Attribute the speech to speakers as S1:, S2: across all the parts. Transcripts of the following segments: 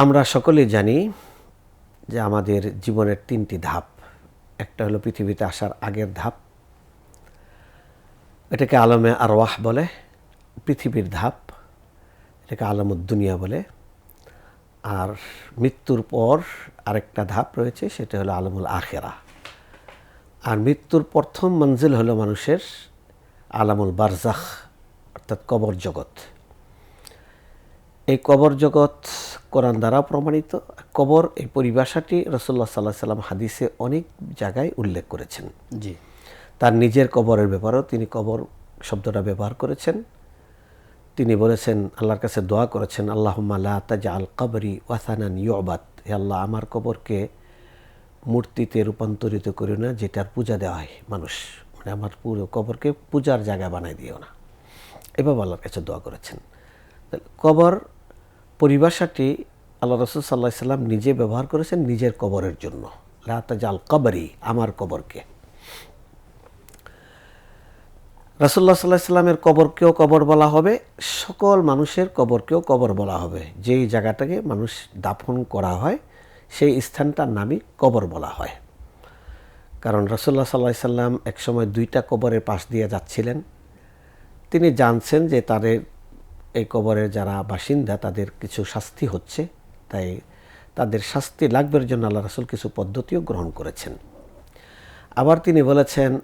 S1: আমরা সকলেই জানি যে আমাদের জীবনের তিনটি ধাপ। একটা হলো পৃথিবীতে আসার আগের ধাপ। এটাকে আলমে আরওয়াহ বলে, পৃথিবীর ধাপ। এটাকে আলমুদ্দুনিয়া বলে। আর মৃত্যুর পর আরেকটা ধাপ রয়েছে, সেটা হলো আলমুল আখেরা। আর মৃত্যুর প্রথম মঞ্জিল হলো মানুষের আলামুল বারজাখ, অর্থাৎ কবর জগৎ। এই কবর জগৎ কোরআন দ্বারা প্রমাণিত। কবর এই পরিভাষাটি রসল্লা সাল্লাহ সাল্লাম হাদিসে অনেক জায়গায় উল্লেখ করেছেন।
S2: জি।
S1: তার নিজের কবরের ব্যাপারেও তিনি কবর শব্দটা ব্যবহার করেছেন। তিনি বলেছেন আল্লাহর কাছে দোয়া করেছেন আল্লাহ তাজা আল কবরি ওয়াসানান ইয়বাত হে আল্লাহ আমার কবরকে মূর্তিতে রূপান্তরিত করি না যেটার পূজা দেওয়া হয় মানুষ। মানে আমার পুরো কবরকে পূজার জায়গা বানাই দিও না। এভাবে আল্লাহর কাছে দোয়া করেছেন। কবর পরিভাষাটি আল্লাহ রসুল সাল্লাহ সাল্লাম নিজে ব্যবহার করেছেন নিজের কবরের জন্য। লাতাজাল কবরি, আমার কবরকে। রাসুল্লাহ সাল্লাহ সাল্লামের কবরকেও কবর বলা হবে, সকল মানুষের কবরকেও কবর বলা হবে। যেই জায়গাটাকে মানুষ দাফন করা হয়, সেই স্থানটার নামই কবর বলা হয়। কারণ রসুল্লাহ সাল্লাহ সাল্লাম একসময় দুইটা কবরের পাশ দিয়ে যাচ্ছিলেন। তিনি জানছেন যে তাদের এই কবরের যারা বাসিন্দা, তাদের কিছু শাস্তি হচ্ছে। তাই তাদের শাস্তি লাগবের জন্য আল্লাহ রসুল কিছু পদ্ধতিও গ্রহণ করেছেন। আবার তিনি বলেছেন,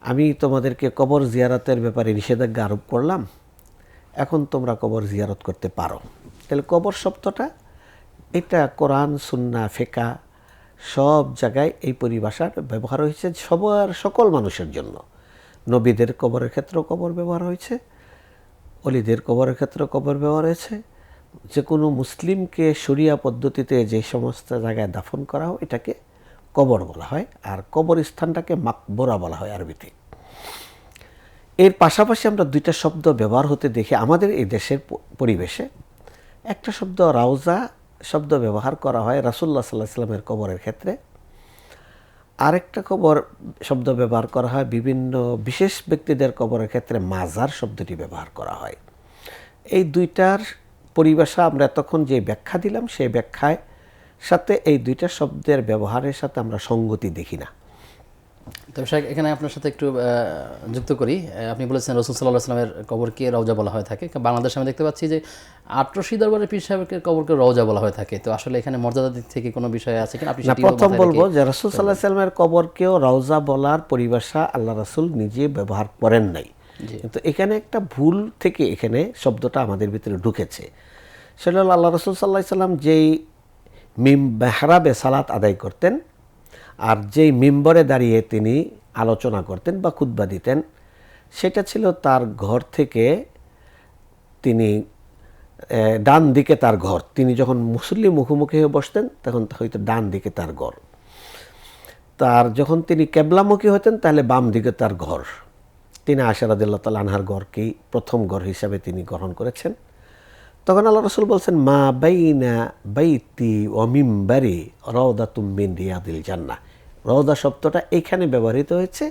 S1: আমি তোমাদেরকে কবর জিয়ারতের ব্যাপারে নিষেধাজ্ঞা আরোপ করলাম। এখন তোমরা কবর জিয়ারত করতে পারো। তাহলে কবর শব্দটা, এটা কোরআন, সুন্না ফেকা সব জায়গায় এই পরিভাষার ব্যবহার হয়েছে সবার, সকল মানুষের জন্য। নবীদের কবরের ক্ষেত্রেও কবর ব্যবহার হয়েছে। অলিদের কবরের ক্ষেত্রে কবর ব্যবহার হয়েছে। যে কোনো মুসলিমকে সরিয়া পদ্ধতিতে যে সমস্ত জায়গায় দাফন করা হয়, এটাকে কবর বলা হয় আর কবর স্থানটাকে মাকবরা বলা হয় আরবিতে। এর পাশাপাশি আমরা দুইটা শব্দ ব্যবহার হতে দেখি আমাদের এই দেশের পরিবেশে। একটা শব্দ রাউজা শব্দ ব্যবহার করা হয় রাসুল্লাহ সাল্লাহ সাল্লামের কবরের ক্ষেত্রে। আরেকটা কবর শব্দ ব্যবহার করা হয়, বিভিন্ন বিশেষ ব্যক্তিদের কবরের ক্ষেত্রে মাজার শব্দটি ব্যবহার করা হয়। এই দুইটার পরিভাষা আমরা এতক্ষণ যে ব্যাখ্যা দিলাম, সেই ব্যাখ্যায় সাথে এই দুইটা শব্দের ব্যবহারের সাথে আমরা সঙ্গতি দেখি না।
S2: তবে শাহেখ এখানে আপনার সাথে একটু যুক্ত করি। আপনি বলেছেন রসুল সাল্লাহ আসলামের কবরকে রওজা বলা হয়ে থাকে। বাংলাদেশে আমি দেখতে পাচ্ছি যে আটরশি দরবারের পীর সাহেবের কবরকে রওজা বলা হয়ে থাকে। তো আসলে এখানে মর্যাদা দিক থেকে কোনো বিষয় আছে কিনা? আপনি
S1: প্রথম বলব যে রসুল সাল্লাহ সাল্লামের কবরকেও রওজা বলার পরিভাষা আল্লাহ রসুল নিজে ব্যবহার করেন নাই। কিন্তু এখানে একটা ভুল থেকে এখানে শব্দটা আমাদের ভিতরে ঢুকেছে। সেটা হলো আল্লাহ রসুল সাল্লাহ সাল্লাম যেই মিম মেহরাবে সালাত আদায় করতেন আর যেই মিম্বরে দাঁড়িয়ে তিনি আলোচনা করতেন বা খুতবা দিতেন, সেটা ছিল তার ঘর থেকে তিনি ডান দিকে তার ঘর। তিনি যখন মুসল্লি মুখোমুখি হয়ে বসতেন, তখন হয়তো ডান দিকে তার ঘর। তার যখন তিনি কেবলামুখী হতেন, তাহলে বাম দিকে তার ঘর। তিনি আশারাদিল্লা তাল আনহার প্রথম ঘর হিসাবে তিনি গ্রহণ করেছেন। তখন আল্লাহ রসুল বলছেন মা বাইনা বাইতি অমিম্বারি রওদা তুমিন রিয়াদিল জান্না রওদা শব্দটা এইখানে ব্যবহৃত হয়েছে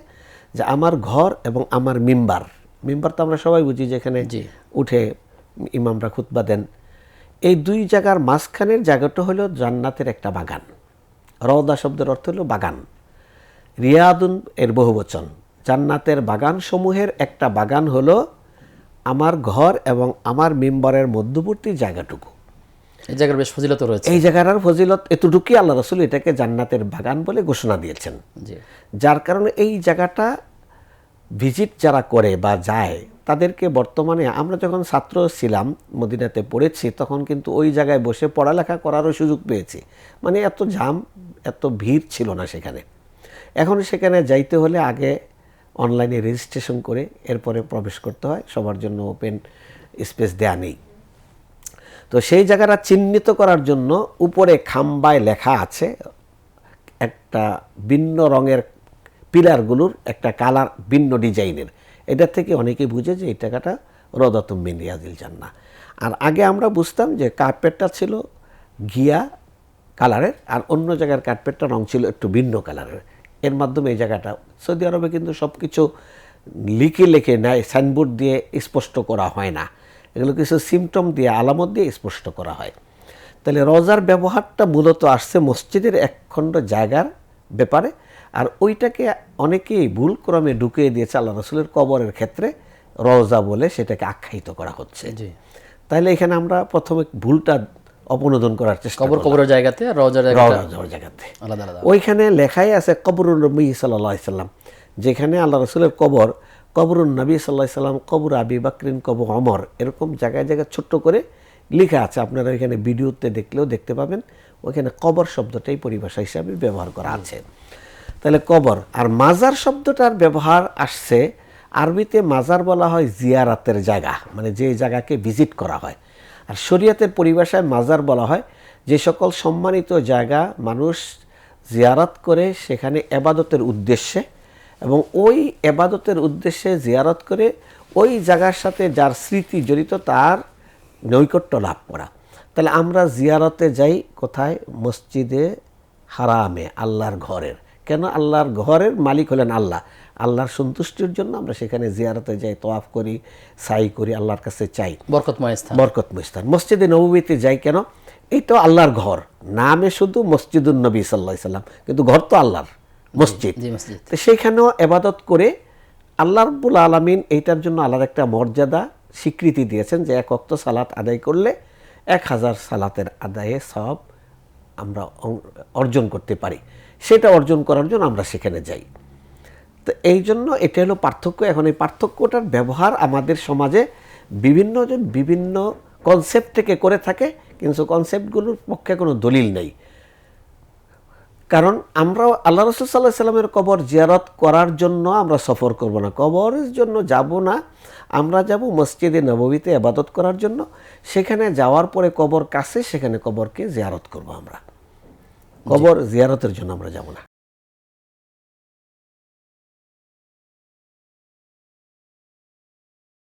S1: যে আমার ঘর এবং আমার মিম্বার। মিম্বার তো আমরা সবাই বুঝি যেখানে। উঠে ইমামরা খুতবা দেন। এই দুই জায়গার মাঝখানের জায়গাটা হলো জান্নাতের একটা বাগান। রওদা শব্দের অর্থ হলো বাগান। রিয়াদুন এর বহুবচন। জান্নাতের বাগান সমূহের একটা বাগান হলো আমার ঘর এবং আমার মেম্বারের মধ্যবর্তী জায়গাটুকু।
S2: এই জায়গার বেশ ফজিলত রয়েছে।
S1: এই জায়গার ফজিলত এতটুকুই আল্লাহ রসুল এটাকে জান্নাতের বাগান বলে ঘোষণা দিয়েছেন। যার কারণে এই জায়গাটা ভিজিট যারা করে বা যায় তাদেরকে বর্তমানে আমরা যখন ছাত্র ছিলাম মদিনাতে পড়েছি তখন কিন্তু ওই জায়গায় বসে পড়ালেখা করারও সুযোগ পেয়েছি। মানে এত জাম এত ভিড় ছিল না সেখানে। এখন সেখানে যাইতে হলে আগে অনলাইনে রেজিস্ট্রেশন করে এরপরে প্রবেশ করতে হয়। সবার জন্য ওপেন স্পেস দেয়া নেই। তো সেই জায়গাটা চিহ্নিত করার জন্য উপরে খাম্বায় লেখা আছে, একটা ভিন্ন রঙের পিলারগুলোর একটা কালার ভিন্ন ডিজাইনের। এটা থেকে অনেকে বুঝে যে এই টাকাটা রদাতুম বিন রিয়াদিল জান্না আর আগে আমরা বুঝতাম যে কার্পেটটা ছিল ঘিয়া কালারের আর অন্য জায়গার কার্পেটটা রং ছিল একটু ভিন্ন কালারের। এর মাধ্যমে এই জায়গাটা। সৌদি আরবে কিন্তু সব কিছু লিখে লিখে নেয় সাইনবোর্ড দিয়ে স্পষ্ট করা হয় না। এগুলো কিছু সিমটম দিয়ে আলামত দিয়ে স্পষ্ট করা হয়। তাহলে রজার ব্যবহারটা মূলত আসছে মসজিদের একখণ্ড জায়গার ব্যাপারে আর ওইটাকে অনেকেই ভুল ক্রমে ঢুকিয়ে দিয়েছে আল্লাহ রসুলের কবরের ক্ষেত্রে রজা বলে সেটাকে আখ্যায়িত করা হচ্ছে। তাহলে এখানে আমরা প্রথমে ভুলটা অপনোদন করার চেষ্টা
S2: কবর কবরের জায়গাতে রওজার
S1: জায়গাতে? ওইখানে লেখাই আছে কবরুল নবী সাল্লাহ সাল্লাম যেখানে আল্লাহ রসুলের কবর কবরুল নবী সাল্লাহ সাল্লাম কবর আবি বাকরিন কবর অমর এরকম জায়গায় জায়গায় ছোট্ট করে লেখা আছে। আপনারা ওইখানে ভিডিওতে দেখলেও দেখতে পাবেন ওইখানে কবর শব্দটাই পরিভাষা হিসাবে ব্যবহার করা আছে। তাহলে কবর আর মাজার শব্দটার ব্যবহার আসছে আরবিতে মাজার বলা হয় জিয়ারাতের জায়গা মানে যে জায়গাকে ভিজিট করা হয়। আর শরীয়তের পরিভাষায় মাজার বলা হয়, যে সকল সম্মানিত জায়গা মানুষ জিয়ারাত করে সেখানে এবাদতের উদ্দেশ্যে এবং ওই এবাদতের উদ্দেশ্যে জিয়ারত করে ওই জায়গার সাথে যার স্মৃতি জড়িত তার নৈকট্য লাভ করা। তাহলে আমরা জিয়ারতে যাই কোথায়? মসজিদে হারামে, আল্লাহর ঘরের। কেন আল্লাহর ঘরের মালিক হলেন আল্লাহ? আল্লাহর সন্তুষ্টির জন্য আমরা সেখানে জিয়ারতে যাই তোয়াফ করি সাই করি আল্লাহর কাছে চাই।
S2: বরকতময় স্থান।
S1: বরকত মুস্তান মসজিদে নবীতে যাই কেন? এই তো আল্লাহর ঘর। নামে শুধু মসজিদুল নবী সাল্লাহ সাল্লাম কিন্তু ঘর তো আল্লাহর মসজিদ।
S2: মসজিদ।
S1: তো সেইখানেও এবাদত করে আল্লাহ রব্বুল আলমিন এইটার জন্য আল্লাহর একটা মর্যাদা স্বীকৃতি দিয়েছেন যে এক অক্ত সালাত আদায় করলে এক হাজার সালাতের আদায়ে সব আমরা অর্জন করতে পারি। সেটা অর্জন করার জন্য আমরা সেখানে যাই। তো এই জন্য এটা হলো পার্থক্য। এখন এই পার্থক্যটার ব্যবহার আমাদের সমাজে বিভিন্নজন বিভিন্ন কনসেপ্ট থেকে করে থাকে, কিন্তু কনসেপ্টগুলোর পক্ষে কোনো দলিল নেই। কারণ আমরা আল্লাহ রসুল সাল্লাহ সাল্লামের কবর জিয়ারত করার জন্য আমরা সফর করব না। কবরের জন্য যাব না। আমরা যাব মসজিদে নববীতে আবাদত করার জন্য। সেখানে যাওয়ার পরে কবর কাছে সেখানে কবরকে জিয়ারত করব আমরা। কবর জিয়ারতের জন্য আমরা যাব না।